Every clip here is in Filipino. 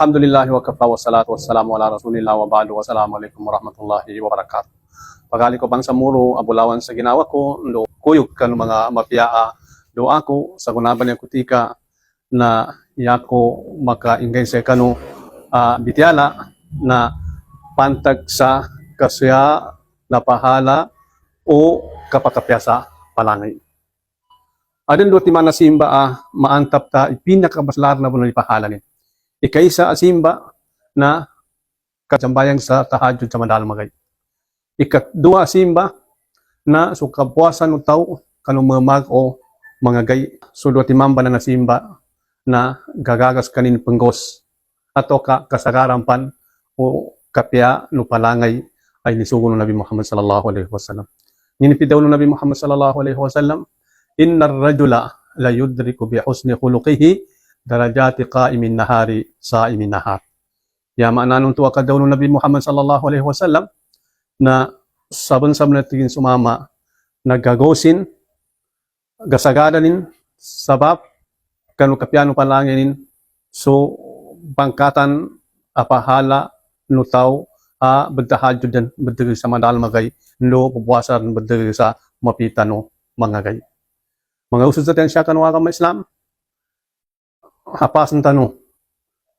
Alhamdulillah wa kafa wa salatu wa salamu ala rasulillah wa ba'du wa salamu alaikum wa rahmatullahi wa barakatuh. Pagali ko bang sa muro, abulawan sa ginawa ko, do kuyog kan mga mapiyaa, do ako sa kunaban niya kutika na yako makaingay sa kanu ah, bityala na pantag sa kasya na pahala o kapakapyasa palangay. Adin do ti mana simba ah, maantap ta ipinakabaslar na buno pahala ni. Ikaysa asimba na kajambayang sa tahajud sa madalmagay. Ikatdua asimba na sukapuasan ng tao kanong mga mag o mga gay. Sudo timamba na nasimba na gagagas kanin penggos ato ka kasagaran pan o kapya no palangay ay nisugo ng Nabi Muhammad sallallahu alaihi wasallam. Ninipi daw ng Nabi Muhammad sallallahu alaihi wasallam, "Inna ar-rajula la yudriku bi husni khuluqihi darajati qa'imin nahari sa'imin nahar." Ya maananong tuwa ka daw Nabi Muhammad sallallahu alaihi wasallam na sabon sa natin sumama nagagosin gasagadanin sabab kanu kapyano palanginin so bangkatan apahala no tao a bedahadyo den bediri sa madal magay no pupuasa rin bediri sa mapita no mga gay mga usod sa siya kanwa ka Islam hapasan tano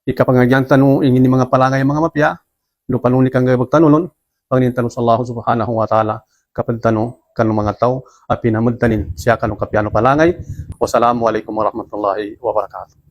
ikapangagyan tano ingin ni mga palangay mga mapya. No panuni kang gabag tanunon pangin tano sa Allah subhanahu wa ta'ala. Kapag tano kanu mga tao at pinamudtanin siya kanu kapyano palangay. Wassalamu alaikum warahmatullahi wabarakatuh